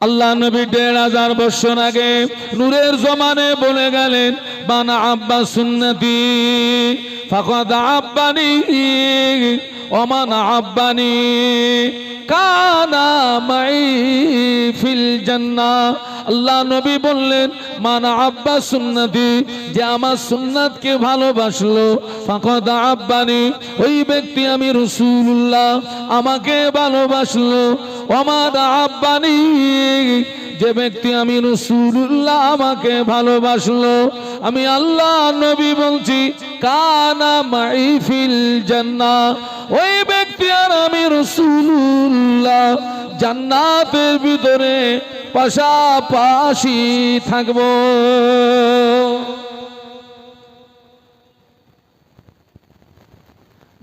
আল্লাহ নবী দেড় হাজার বছর আগে নূরের জমানে বলে গেলেন বানা আব্বা সুন্নতি, ফাকাদ আব্বানি ওমান আব্বানি, কানা মাই ফিল জান্নাহ আল্লাহ নবী বললেন, মানা আব্বা সুন্নতি, যে আমার সুন্নাতকে ভালোবাসলো, ফাকাদ আব্বানি, ওই ব্যক্তি আমি রসুল্লাহ আমাকে ভালোবাসলো। ওমান আব্বানি যে ব্যক্তি আমি রসুল্লাহ আমাকে ভালোবাসলো, আমি আল্লাহ নবী বলছি, কানা মাই ফিল জান্নাহ। ওই ব্যক্তি আর আমি রসুল্লাহ জান্নাতের ভিতরে পাশাপাশি থাকব।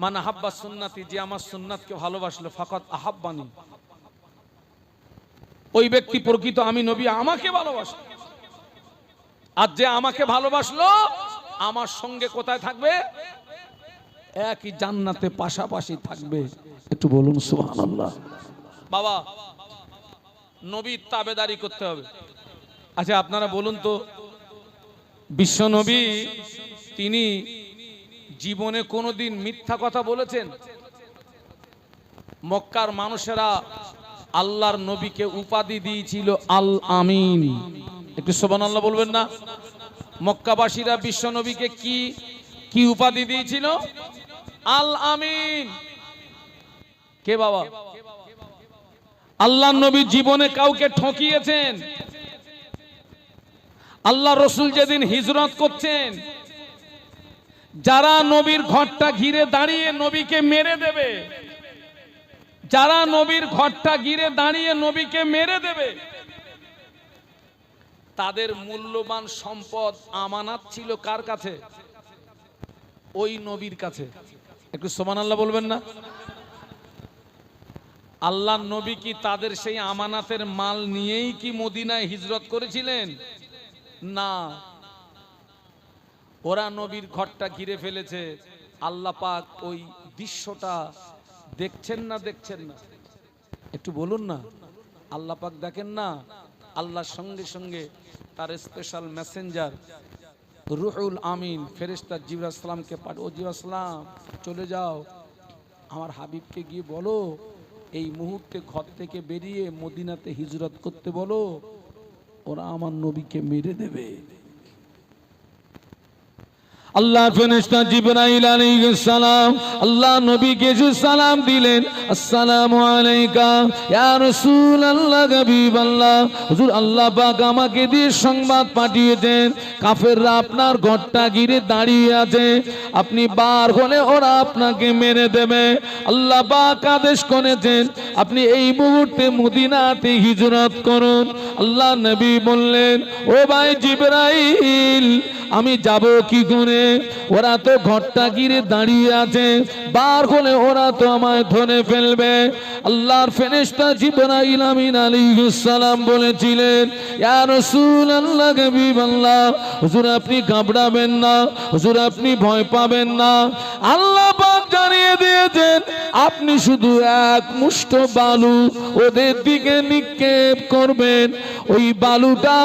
মানে হাব্বা সুন্নাতি, যে আমার সুন্নাতকে ভালোবাসলো ফাকাত আহাব্বানি। ওই ব্যক্তি প্রকৃত আমি নবী, আমাকে ভালোবাসলো আর যে আমাকে ভালোবাসলো, আমার সঙ্গে কোথায় থাকবে? একই জান্নাতে পাশাপাশি থাকবে। একটু বলুন, সুবহানাল্লাহ। বাবা, নবীর তাবেদারি করতে হবে। আচ্ছা আপনারা বলুন তো, বিশ্ব নবী, তিনি জীবনে কোনোদিন মিথ্যা কথা বলেছেন? মক্কার মানুষেরা আল্লাহর নবীকে উপাধি দিয়েছিল আল আমিন। একটু সোবান আল্লাহ বলবেন না? মক্কাবাসীরা বিশ্ব নবীকে কি কি উপাধি দিয়েছিল? আল আমিন। কে বাবা? আল্লাহ নবী জীবনে কাউকে ঠকিয়েছেন। আল্লাহ রসুল যেদিন হিজরত করছেন, যারা নবীর ঘরটা ঘিরে দাঁড়িয়ে নবীকে মেরে দেবে যারা নবীর ঘরটা ঘিরে দাঁড়িয়ে নবীকে মেরে দেবে, তাদের মূল্যবান সম্পদ আমানাত ছিল কার কাছে? ওই নবীর কাছে। একটু সমান আল্লাহ বলবেন না? আল্লাহ নবী কি তাদের সেই আমানাতের মাল নিয়েই কি মদিনায় হিজরত করেছিলেন? না। ওরা নবীর ঘরটা ঘিরে ফেলেছে। আল্লাহ পাক ওই দৃশ্যটা দেখছেন না দেখছেন না। একটু বলুন না, আল্লাহ পাক দেখেন না? আল্লাহর সঙ্গে সঙ্গে তার স্পেশাল মেসেঞ্জার রুহুল আমিন ফেরেস্তা জিবরা সালামকে পাঠ ও জিবরা সালাম, চলে যাও। আমার হাবিবকে গিয়ে বলো, এই মুহূর্তে ঘর থেকে বেরিয়ে মদিনাতে হিজরত করতে বলো। ওরা আমার নবীকে মেরে দেবে। আল্লাহ ফেরেশতা জিবরাইল আলাইহিস সালাম আল্লাহ নবীকে যে সালাম দিলেন, আসসালামু আলাইকা, ইয়া রাসূলুল্লাহ, হাবিবাল্লাহ। হুজুর, আল্লাহ পাক আমাকে দিয়ে সংবাদ পাঠিয়েছেন, কাফেররা আপনার ঘরটা ঘিরে দাঁড়িয়ে আছে, আপনি বার হলে ওরা আপনাকে মেরে দেবে। আল্লাহ পাক আদেশ করেছেন, আপনি এই মুহূর্তে মদিনাতে হিজরত করুন। আল্লাহ নবী বললেন, ও ভাই জিবরাইল, আমি যাব কি করে? ওরা তো ঘরটা গিরে দাঁড়িয়ে আছে। বার হলে ওরা তো আমায় ধরে ফেলবে। আল্লাহর ফেরেশতা জিবরাইল আমিন আলাইহিস সালাম বলেছিলেন, ইয়া রাসূলুল্লাহ হুজুর আপনি না, হুজুর আপনি ভয় পাবেন না। আল্লাহ জানিয়ে দিয়েছেন, আপনি শুধু এক মুষ্ট বালু ওদের দিকে নিক্ষেপ করবেন। ওই বালুটা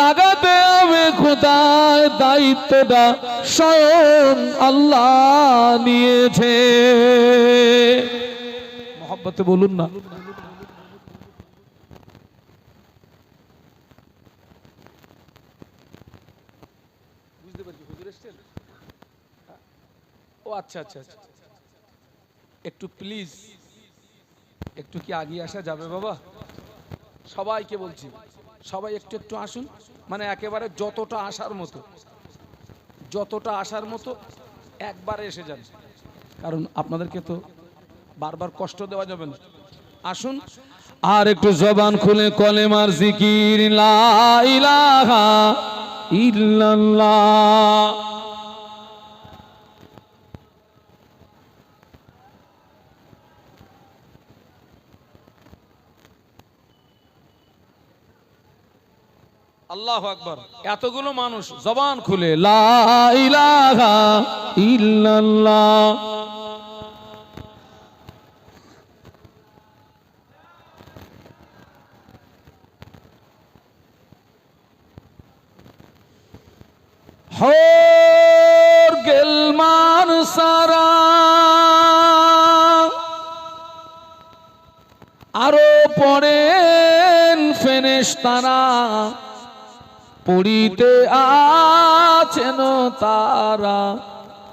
লাগাতে হবে কোথায় দায়িত্বটা স্বয়ং আল্লাহ নিয়েছে। মহব্বতে বলুন না। আচ্ছা আচ্ছা আচ্ছা। একটু প্লিজ একটু কি আগিয়ে আসা যাবে বাবা? সবাইকে বলছি, সবাই একটু একটু আসুন মানে একেবারে যতটা আসার মতো, যতটা আসার মতো একবারে এসে যান। কারণ আপনাদেরকে তো বারবার কষ্ট দেওয়া যাবে না। আসুন, আর একটু জবান খুলে কলে কলেমার জিকির ইল্লাল্লাহ। আল্লাহ আকবর। এতগুলো মানুষ জবান খুলে হোর গেলমান সারা। আরও পড়েন ফেনেশ তারা পড়িতে আছেন তারা।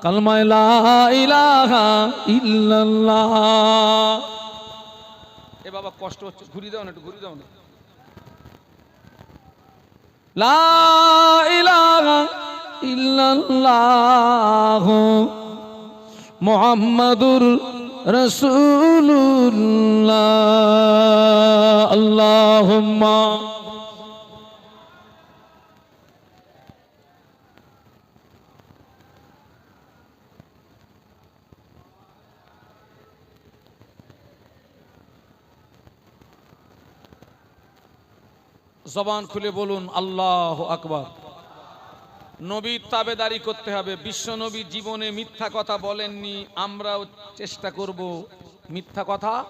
কালমায় লা ইলাহা ইল্লাল্লাহ। এ বাবা কষ্ট হচ্ছে। ঘুরি দাও না একটু ঘুরি দাও না। লা ইলাহা ইল্লাল্লাহ। মুহাম্মাদুর রাসূলুল্লাহ। আল্লাহুম্মা। জবান খুলে বলুন, আল্লাহ আকবার। নবীর তাবেদারি করতে হবে। বিশ্ব নবী জীবনে মিথ্যা কথা বলেননি, আমরাও চেষ্টা করব মিথ্যা কথা।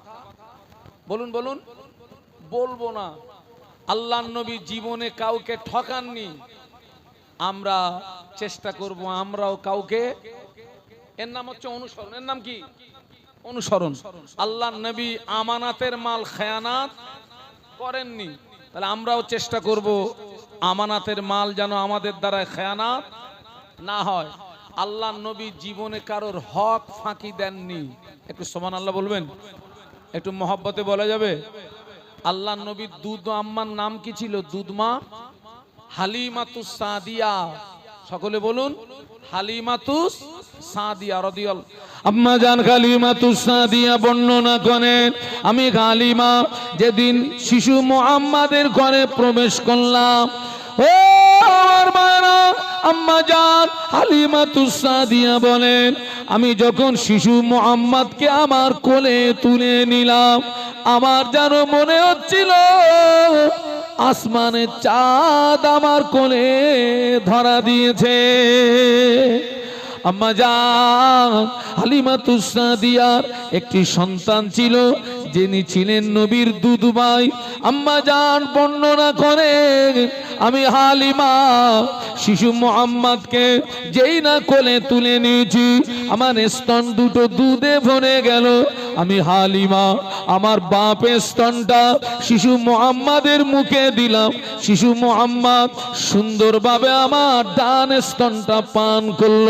বলুন বলুন। বলব না। আল্লাহ নবী জীবনে কাউকে ঠকাননি, আমরা চেষ্টা করব, আমরাও কাউকে। এর নাম হচ্ছে অনুসরণ। এর নাম কি? অনুসরণ। আল্লাহ নবী আমানাতের মাল, খেয়ানাত করেননি। তাহলে আমরাও চেষ্টা করব আমানাতের মাল যেন আমাদের দ্বারা খেয়ানাত না হয়। আল্লাহ নবী জীবনে কারোর হক ফাঁকি দেননি। একটু সমান আল্লাহ বলবেন? একটু মহব্বতে বলা যাবে? আল্লাহ নবীর দুধ আম্মার নাম কি ছিল? দুধমা হালিমাতুস সাদিয়া। সকলে বলুন, হালিমাতুস সাদিয়া আমি কালিমা যেদিন শিশু মোহাম্মদের ঘরে প্রবেশ করলাম, ও আমার মায়েরা, আম্মা জান হালিমা তুসাদিয়া বলেন, আমি যখন শিশু মোহাম্মদকে আমার কোলে তুলে নিলাম, আমার যেন মনে হচ্ছিল আসমানের চাঁদ আমার কোলে ধরা দিয়েছে। একটি সন্তান ছিল, যিনি ছিলেন নবীর দুধভাই আম্মা যান বর্ণনা করে, আমি হালিমা, শিশু মোহাম্মদকে যেই না কোলে তুলে নিয়েছি, আমার স্তন দুটো দুধে ভরে গেল। আমি হালিমা, আমার বাপের স্তনটা শিশু মোহাম্মদের মুখে দিলাম। শিশু মোহাম্মদ সুন্দরভাবে আমার ডান স্তনটা পান করল।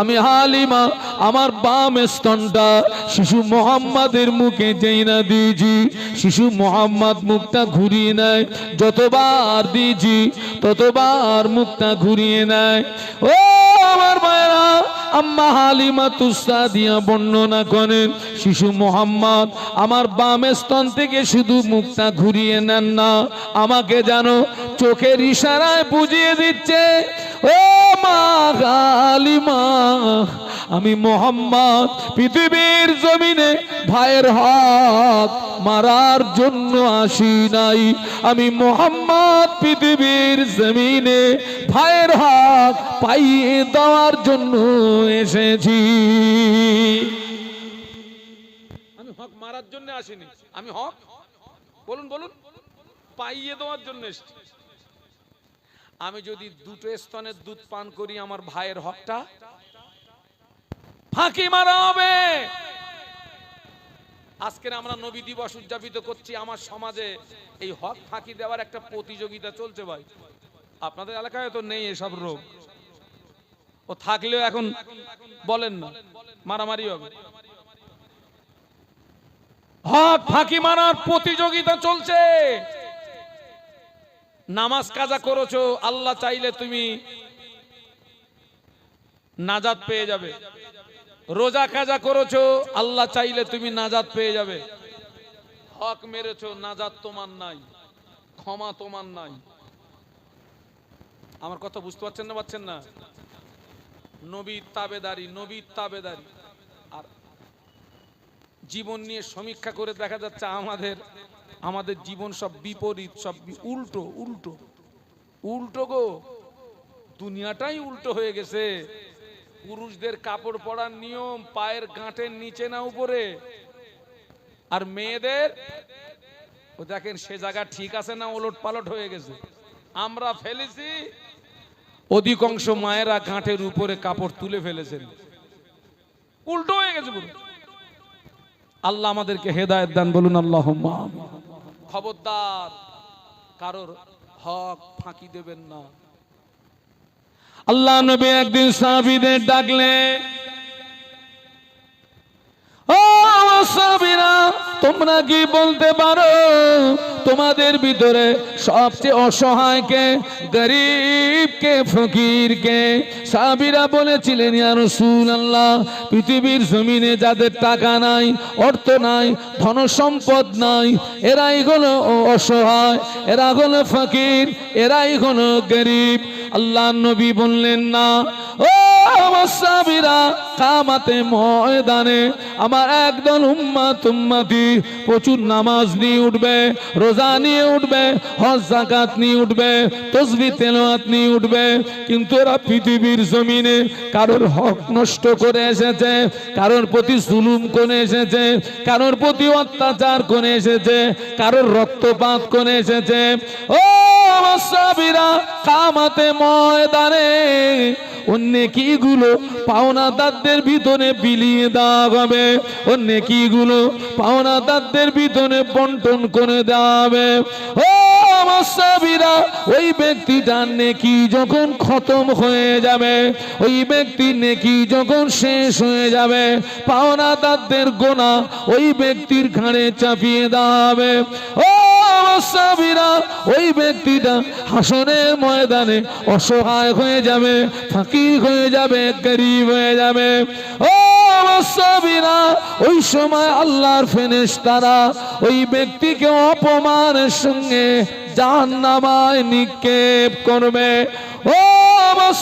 আমি হালিমা, আমার বাম স্তনটা শিশু মোহাম্মদের মুখে যেই না দিয়েছি। শিশু মোহাম্মদ মুখটা ঘুরিয়ে নেয়, যতবার দিয়েছি, ততবার মুখটা ঘুরিয়ে নেয়। ও আমার মায়েরা আম্মা হালিমা তুসা দিয়া বর্ণনা করেন, শিশু মোহাম্মদ, আমার বামে স্তন থেকে শুধু মুখটা ঘুরিয়ে নেন না, আমাকে জানো চোখের ইশারায় বুঝিয়ে দিচ্ছে, ও মা হালিমা আমি মোহাম্মদ, পৃথিবীর জমিনে ভাইয়ের হক মারার জন্য আসি নাই। আমি মোহাম্মদ, পৃথিবীর জমিনে ভাইয়ের হক পাইয়ে দেওয়ার জন্য এসেছি। আমি হক মারার জন্য আসিনি। আমি হক? বলুন বলুন। পাইয়ে দেওয়ার জন্য এসেছি। আমি যদি দুটো স্তনের দুধ পান করি আমার ভাইয়ের হকটা ফাঁকি মারা হবে। আজকের আমরা নবী দিবস উদযাপিত করছি আমার সমাজে। এই হক ফাঁকি দেওয়ার একটা প্রতিযোগিতা চলছে ভাই। আপনাদের এলাকায় তো নেই এসব রোগ। ও থাকলেও এখন বলেন না, মারামারি হবে। হক ফাঁকি মারার প্রতিযোগিতা চলছে। নামাজ কাজা করেছ, আল্লাহ চাইলে তুমি নাজাদ পেয়ে যাবে। রোজা কাজা করেছ, আল্লাহ চাইলে তুমি নাজাত পেয়ে যাবে। হক মেরেছো, নাজাত তোমার নাই, ক্ষমা তোমার নাই। আমার কথা বুঝতে পারছেন না পাচ্ছেন না? নবীর তাবেদারি নবীর তাবেদারি। আর জীবন নিয়ে সমীক্ষা করে দেখা যাচ্ছে আমাদের আমাদের জীবন সব বিপরীত, সব উল্টো উল্টো। উল্টো গো, দুনিয়াটাই উল্টো হয়ে গেছে। পুরুষদের কাপড় পরার নিয়ম, পায়ের গাঁটের নিচে না উপরে। আর মেয়েদের, ও দেখেন সে জায়গা ঠিক আছে না ওলট পালট হয়ে গেছে। আমরা ফেলেছি, অধিকাংশ মায়েরা গাঁটের উপরে কাপড় তুলে ফেলেছেন। উল্টো হয়ে গেছে আল্লাহ আমাদেরকে হেদায়েত দান বলুন আল্লাহ খবরদার, কারোর হক ফাঁকি দেবেন না। আল্লাহ নবী একদিন সাহাবীদের ডাকলে, ও তোমরা কি বলতে পারো তোমাদের ভিতরে সবচেয়ে অসহায়কে গরিবকে ফকিরকে সাহাবীরা বলেছিলেন, ইয়া রাসূলুল্লাহ, পৃথিবীর জমিনে যাদের টাকা নাই, অর্থ নাই ধন সম্পদ নাই, এরাই হলো অসহায়, এরা হলো ফকির, এরাই হলো গরিব। আল্লাহ নবী বললেন, না, ও আমার সাহাবীরা, কামাতে ময়দানে আমার একদল উম্মাত উম্মাতি প্রচুর নামাজ নিয়ে উঠবে, রোজা নিয়ে উঠবে, হজ জাকাত নিয়ে উঠবে, তসবি, তেলাওয়াত নিয়ে উঠবে, কিন্তু এরা পৃথিবীর জমিনে কারোর হক নষ্ট করে এসেছে, কারোর প্রতি জুলুম করে এসেছে, কারোর প্রতি অত্যাচার করে এসেছে, কারোর রক্তপাত করে এসেছে, ও সাহাবীরা কামাতে ময়দানে, অন্য কিগুলো পাওনাদারদের ভিতরে বিলিয়ে দেওয়া হবে অন্য কিগুলো পাওনাদারদের ভিতরে বন্টন করে দেওয়া হবে ও ওই ব্যক্তিটার নেকি যখন খতম হয়ে যাবে, ওই ব্যক্তির নেকি যখন শেষ হয়ে যাবে পাওনাদারদের গোনা ওই ব্যক্তির ঘাড়ে চাপিয়ে দেওয়া ও আমার ওই ব্যক্তিটা হাসনের ময়দানে অসহায় হয়ে যাবে ফাঁকি হয়ে যাবে, গরিব হয়ে যাবে। ও আমার ওই সময় আল্লাহর ফেনেশ তারা ওই ব্যক্তিকে অপমানের সঙ্গে জাহান্নামায় নিক্ষেপ করবে। ও আমার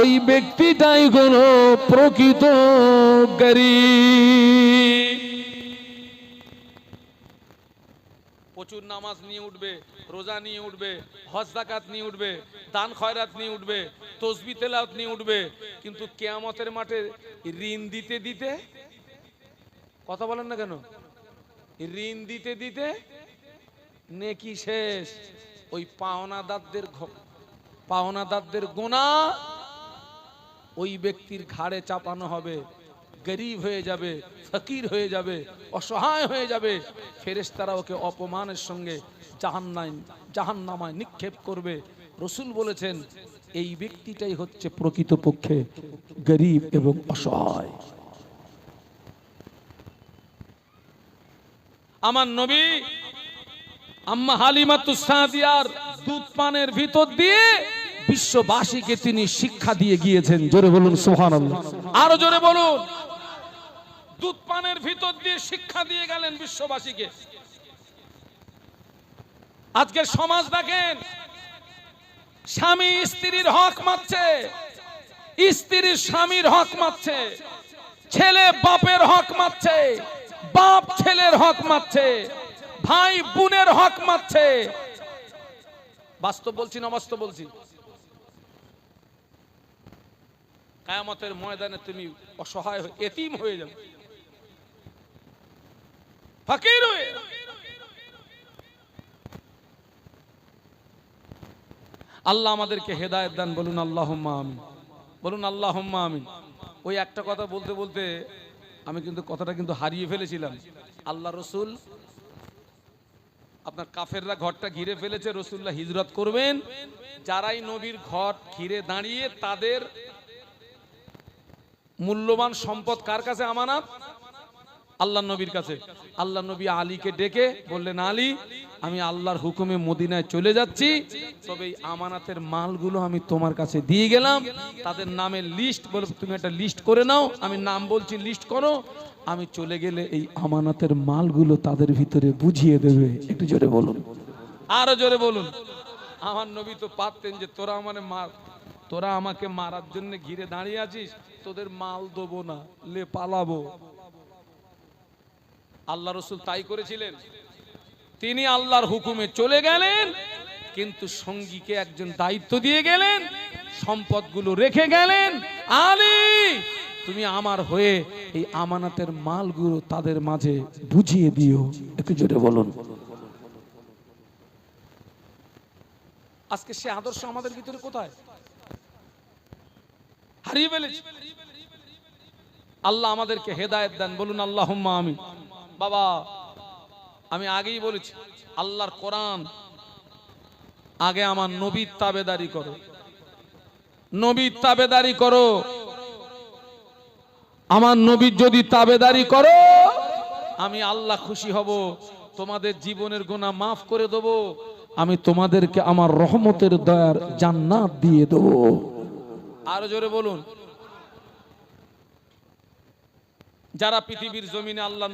ওই ব্যক্তিটাই হলো প্রকৃত গরিব। প্রচুর নামাজ নিয়ে উঠবে, রোজা নিয়ে উঠবে, হজ জাকাত নিয়ে উঠবে, দান, খয়রাত নিয়ে উঠবে, তসবি, তেলাওয়াত নিয়ে উঠবে, কিন্তু কেয়ামতের মাঠে ঋণ দিতে দিতে, কথা বলেন না কেন? ঋণ দিতে দিতে নেকি শেষ। ওই পাওনাদারদের পাওনাদারদের গোনা ওই ব্যক্তির ঘাড়ে চাপানো হবে। গরিব হয়ে যাবে, ফকির হয়ে যাবে, অসহায় হয়ে যাবে। ফেরেশতারা ওকে অপমানের সঙ্গে জাহান্নাই জাহান্নামায় নিক্ষেপ করবে। রসুল বলেছেন, এই ব্যক্তিটাই হচ্ছে প্রকৃতপক্ষে গরিব এবং অসহায়। আমার নবী, আম্মা হালিমাতু সাদিয়ার দুধ পানের ভিতর দিয়ে বিশ্ববাসীকে তিনি শিক্ষা দিয়ে গিয়েছেন। জোরে বলুন, সুবহানাল্লাহ। আরও জোরে বলুন। দুধ পানের ভিতর দিয়ে শিক্ষা দিয়ে গেলেন বিশ্ববাসীকে। আজকের সমাজ দেখেন, স্বামী স্ত্রীর হক মারছে স্ত্রীর স্বামীর হক মারছে ছেলে বাপের হক মারছে বাপ ছেলের হক মারছে ভাই বোনের হক মারছে বাস্তব বলছি না বাস্তব বলছি? কায়ামতের ময়দানে তুমি অসহায় হয়ে এতিম হয়ে যাবে। ফকির হয়ে। আল্লাহ আমাদেরকে হেদায়েত দান, বলুন আল্লাহ আমিন। বলুন আল্লাহ আমিন। ওই একটা কথা বলতে বলতে আমি কিন্তু কথাটা কিন্তু হারিয়ে ফেলেছিলাম। আল্লাহ রসুল আপনার কাফেররা ঘরটা ঘিরে ফেলেছে রসুল্লাহ হিজরত করবেন। যারাই নবীর ঘর ঘিরে দাঁড়িয়ে তাদের মূল্যবান সম্পদ কার কাছে আমানত? আল্লাহ নবীর কাছে। আল্লাহ নবী আলীকে ডেকে বললেন, আলী, আমি আল্লাহর হুকুমে মদিনায় চলে যাচ্ছি। তবে আমানাতের মালগুলো আমি তোমার কাছে দিয়ে গেলাম। তাদের নামের লিস্ট বলে, তুমি একটা লিস্ট করে নাও। আমি নাম বলছি লিস্ট করো। আমি চলে গেলে এই আমানাতের মালগুলো তাদের ভিতরে বুঝিয়ে দেবে। একটু জোরে বলুন। আরও জোরে বলুন। আমার নবী তো পারতেন যে, তোরা মানে মার তোরা আমাকে মারার জন্য ঘিরে দাঁড়িয়ে আছিস। তোদের মাল দেবো না, লে পালাবো। আল্লাহ রসুল তাই করেছিলেন। তিনি আল্লাহর হুকুমে চলে গেলেন, কিন্তু সঙ্গীকে একজন দায়িত্ব দিয়ে গেলেন, সম্পদগুলো রেখে গেলেন। আলী, তুমি আমার হয়ে এই আমানাতের মালগুলো তাদের মাঝে বুঝিয়ে দিও। একটু জোরে বলুন। আজকে সে আদর্শ আমাদের ভিতরে কোথায়? হারিয়ে ফেলেছি। আল্লাহ আমাদেরকে হেদায়ত দেন। বলুন আল্লাহ আমি বাবা, আমি আগেই বলেছি, আল্লাহর কোরআন আগে আমার নবীর তাবেদারি করো। নবীর তাবেদারি করো। আমার নবীর যদি তাবেদারি করো, আমি আল্লাহ খুশি হব, তোমাদের জীবনের গোনা মাফ করে দেব, আমি তোমাদেরকে আমার রহমতের দয়ার জান্নাত দিয়ে দেব। আরও জোরে বলুন। যারা পৃথিবীর জমিনে আল্লাহ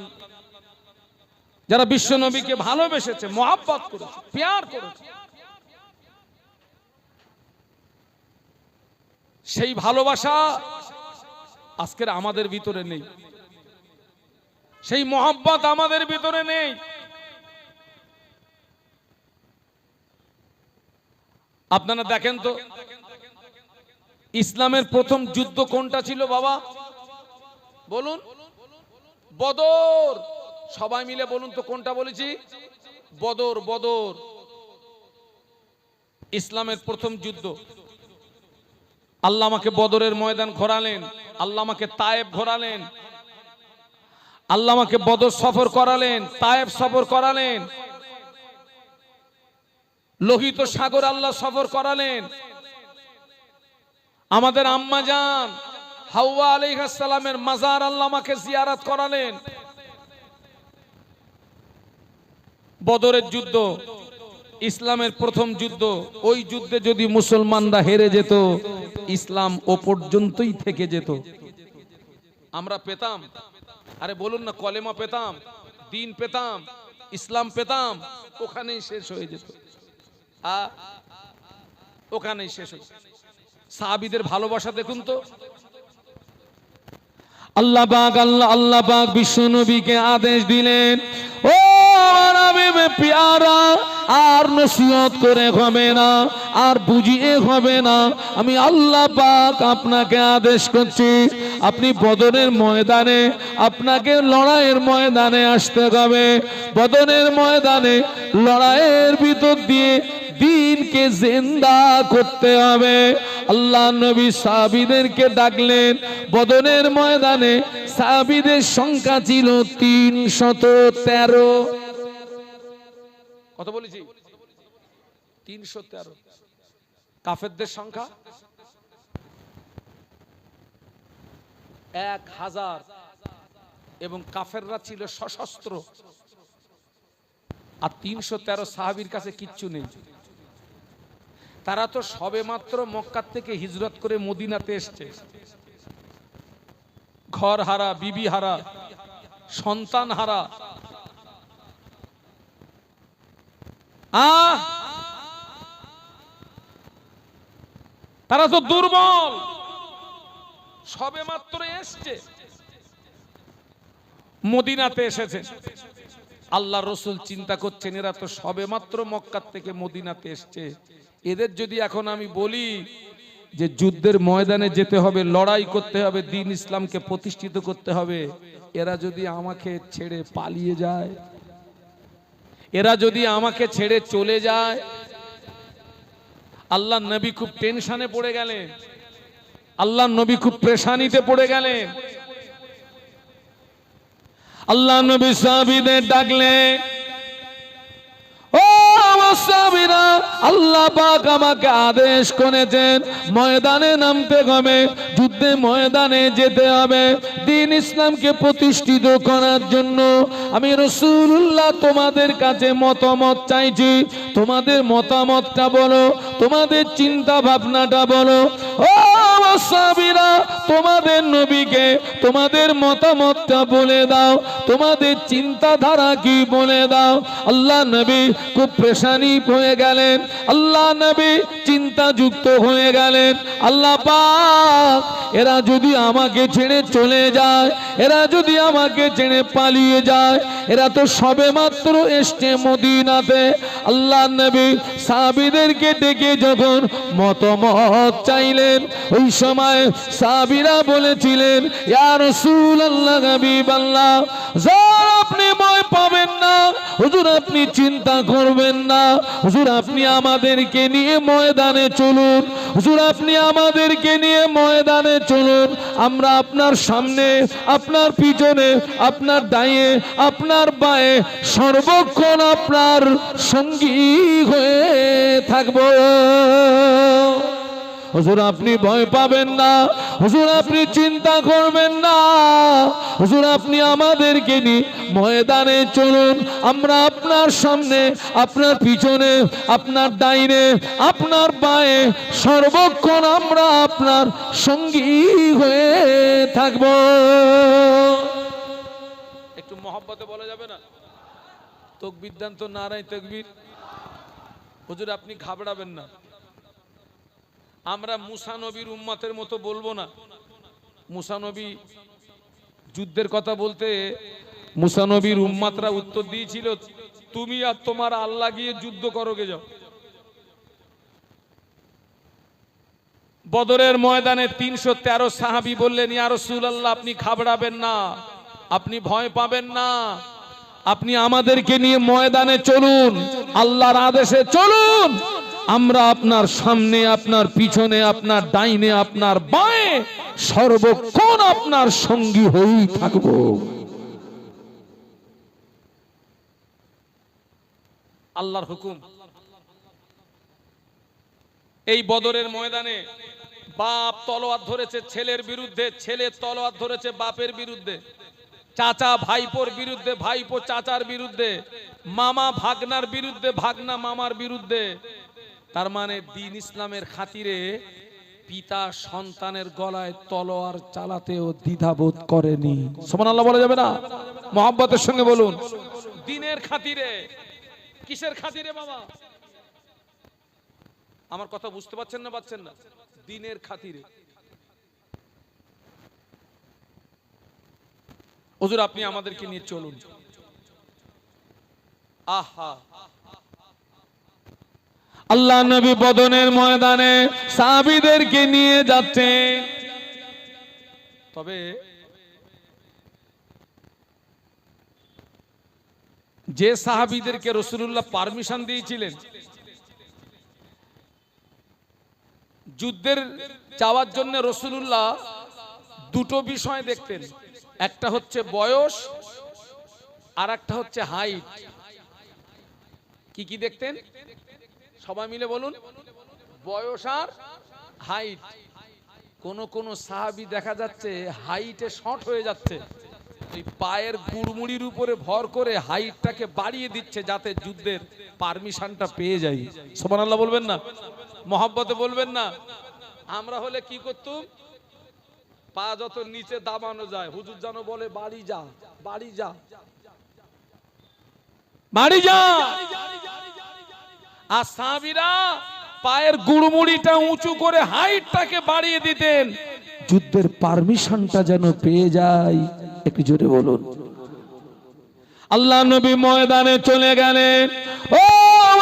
যারা বিশ্ব নবীকে ভালোবেসেছে, মহাব্বত করেছে, প্যার করেছে, সেই ভালোবাসা আজকের আমাদের ভিতরে নেই। সেই মহাব্বত আমাদের ভিতরে নেই। আপনারা দেখেন তো, ইসলামের প্রথম যুদ্ধ কোনটা ছিল বাবা? বলুন। বদর। সবাই মিলে বলুন তো কোনটা বলেছি? বদর বদর। ইসলামের প্রথম যুদ্ধ। আল্লাহ আমাকে বদরের ময়দান ঘোরালেন। আল্লাহ আমাকে তায়েব ঘোরালেন। আল্লাহ আমাকে বদর সফর করালেন, তায়েব সফর করালেন। লোহিত সাগর আল্লাহ সফর করালেন। আমাদের আম্মা যান হাওয়া আলাইহিস সালামের মাজার আল্লাহ আমাকে জিয়ারাত করালেন। বদরের যুদ্ধ, ইসলামের প্রথম যুদ্ধ, ওই যুদ্ধে যদি মুসলমানরা হেরে যেত, ইসলাম ও পর্যন্তই থেকে যেত। আমরা পেতাম, আরে বলুন না, কলেমা পেতাম, দিন পেতাম, ইসলাম পেতাম, ওখানেই শেষ হয়ে যেত। আ, ওখানেই শেষ হয়ে। সাহাবীদের ভালোবাসা দেখুন তো। আল্লাহ পাক, আল্লাহ আল্লাহ পাক বিশ্ব নবীকে আদেশ দিলেন, ও পিয়ারা, আর নসিহত করে হবে না, আর বুঝিয়ে হবে না। আমি আল্লাহ পাক আপনাকে আদেশ করছি, আপনি বদরের ময়দানে, আপনাকে লড়াইয়ের ময়দানে আসতে হবে। বদরের ময়দানে লড়াইয়ের ভিতর দিয়ে দিনকে জিন্দা করতে হবে। আল্লাহ নবী সাহাবিদেরকে ডাকলেন বদনের ময়দানে সাহাবিদের সংখ্যা ছিল তিন শত তেরো। কত বলেছি তিনশো তেরো। কাফেরদের সংখ্যা? এক হাজার। এবং কাফেররা ছিল সশস্ত্র। আর তিনশো তেরো সাহাবির কাছে কিচ্ছু নেই। তারা তো সবেমাত্র মক্কার থেকে হিজরত করে মদিনাতে এসছে। ঘর হারা বিবি হারা সন্তান হারা তারা তো দুর্বল। সবে মাত্র এসছে। মদিনাতে এসেছে। আল্লাহ রসুল চিন্তা করছেন, এরা তো সবে মাত্র মক্কার থেকে মদিনাতে এসছে। এদের যদি এখন আমি বলি যে যুদ্ধের ময়দানে যেতে হবে, লড়াই করতে হবে, দিন ইসলামকে প্রতিষ্ঠিত করতে হবে, এরা যদি আমাকে ছেড়ে পালিয়ে যায় এরা যদি আমাকে ছেড়ে চলে যায় আল্লাহ নবী খুব টেনশনে পড়ে গেলেন। আল্লাহ নবী খুব প্রেশানিতে পড়ে গেলেন। আল্লাহ নবী সাহাবিদের ডাকলে ও আদেশ করেছেন, ময়দানে নামতে হবে, যুদ্ধে ময়দানে যেতে হবে ইসলামকে প্রতিষ্ঠিত করার জন্য। আমি রসুল্লাহ তোমাদের কাছে মতামত চাইছি, তোমাদের মতামতটা বলো, তোমাদের চিন্তা ভাবনাটা বলো। ও সাহাবীরা, তোমাদের নবীকে তোমাদের মতামতটা বলে দাও। তোমাদের চিন্তাধারা কি বলে দাও। আল্লাহ নবী খুব প্রেশানি হয়ে গেলেন। আল্লাহ নবী চিন্তাযুক্ত হয়ে গেলেন। আল্লাহ পাক এরা যদি আমাকে ছেড়ে চলে যায় এরা যদি আমাকে ছেড়ে পালিয়ে যায় এরা তো সবে মাত্র এসছে মদিনাতে। আল্লাহ নবী সাহাবিদেরকে ডেকে যখন মতামত চাইলেন ওই সময় সাবিরা বলেছিলেন, ইয়া রাসূলুল্লাহ হাবিবাল্লাহ যার আপনি ভয় পাবেন না, হুজুর আপনি চিন্তা করবেন না, হুজুর আপনি আমাদেরকে নিয়ে ময়দানে চলুন, হুজুর আপনি আমাদেরকে নিয়ে ময়দানে চলুন, আমরা আপনার সামনে, আপনার পিছনে, আপনার দায়ে, আপনার বায়ে সর্বক্ষণ আপনার সঙ্গী হয়ে থাকব। হুজুর, আপনি ভয় পাবেন না। হুজুর, আপনি চিন্তা করবেন না। হুজুর, আপনি আমাদেরকে নিয়ে ময়দানে চলুন। আমরা আপনার সামনে, আপনার পিছনে, আপনার ডাইনে, আপনার পায়ে সর্বক্ষণ আমরা আপনার সঙ্গী হয়ে থাকব। একটু মহব্বতে বলা যাবে না? তকবির দেন তো নারাই তকবির। হুজুর, আপনি ঘাবড়াবেন না। আমরা মুসা নবীর উম্মাতের মতো বলব না। মুসা নবী যুদ্ধের কথা বলতে মুসা নবীর উম্মাতরা উত্তর দিয়েছিল, তুমি আর তোমার আল্লাহ গিয়ে যুদ্ধ করো গে যাও। বদরের ময়দানে তিনশো তেরো সাহাবি বললেন, ইয়া রাসূলুল্লাহ, আপনি ঘাবড়াবেন না, আপনি ভয় পাবেন না। আপনি আমাদেরকে নিয়ে ময়দানে চলুন, আল্লাহর আদেশে চলুন। আমরা আপনার সামনে, আপনার পিছনে, আপনার ডাইনে, আপনার বাঁয়ে সর্বক্ষণ আপনার সঙ্গী হয়েই থাকব। আল্লাহর হুকুম। এই বদরের ময়দানে বাপ তলোয়ার ধরেছে ছেলের বিরুদ্ধে, ছেলে তলোয়ার ধরেছে বাপের বিরুদ্ধে, চাচা ভাইপোর বিরুদ্ধে, ভাইপো চাচার বিরুদ্ধে, মামা ভাগনার বিরুদ্ধে, ভাগনা মামার বিরুদ্ধে তার মানে দিন ইসলামের খাতিরে পিতা সন্তানের গলায় তলোয়ার চালাতেও দ্বিধাবোধ করেনি। সমান আল্লাহ বলা যাবে না? মোহাম্মতের সঙ্গে বলুন। দিনের খাতিরে। কিসের খাতিরে বাবা? আমার কথা বুঝতে পারছেন না পাচ্ছেন না? দিনের খাতিরে। হুজুর, আপনি আমাদেরকে নিয়ে চলুন। আহা। আল্লাহ নবী বদনের ময়দানে সাহাবীদেরকে নিয়ে যাচ্ছে। তবে যে সাহাবীদেরকে রসুল্লাহ পারমিশন দিয়েছিলেন, যুদ্ধের যাওয়ার জন্য রসুল্লাহ দুটো বিষয় দেখতেন। একটা হচ্ছে বয়স আর একটা হচ্ছে হাইট। কি কি দেখতেন? সবাই মিলে বলুন বয়স আর হাইট কোন কোন সাহাবি দেখা যাচ্ছে হাইটে শর্ট হয়ে যাচ্ছে। ওই পায়ের গুড়মুড়ির উপরে ভর করে হাইটটাকে বাড়িয়ে দিচ্ছে যাতে যুদ্ধের পারমিশনটা পেয়ে যাই। সোমান আল্লাহ বলবেন না? মহাব্বতে বলবেন না? আমরা হলে কি করতুম? পা যত নিচে দাবানো যায় হুজুর যেন বলে বাড়ি যা বাড়ি যা বাড়ি যা। আর সাহাবিরা পায়ের গুড়মুড়িটা উঁচু করে হাইটটাকে বাড়িয়ে দিতেন। যুদ্ধের পারমিশনটা যেন পেয়ে যায়, একটু জোরে বলুন। আল্লাহ নবী ময়দানে চলে গেলেন। ও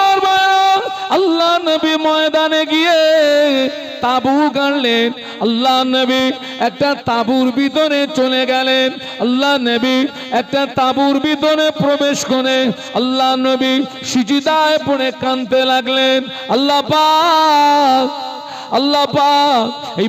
আমার আল্লাহ নবী ময়দানে গিয়ে তাবু গাড়লেন। আল্লাহ নবী একটা তাবুর ভিতরে চলে গেলেন। আল্লাহ নবী একটা তাবুর ভিতরে প্রবেশ করে আল্লাহ নবী সিজিদায় পড়ে কানতে লাগলেন। আল্লাহ পাক আল্লাহ পাক, এই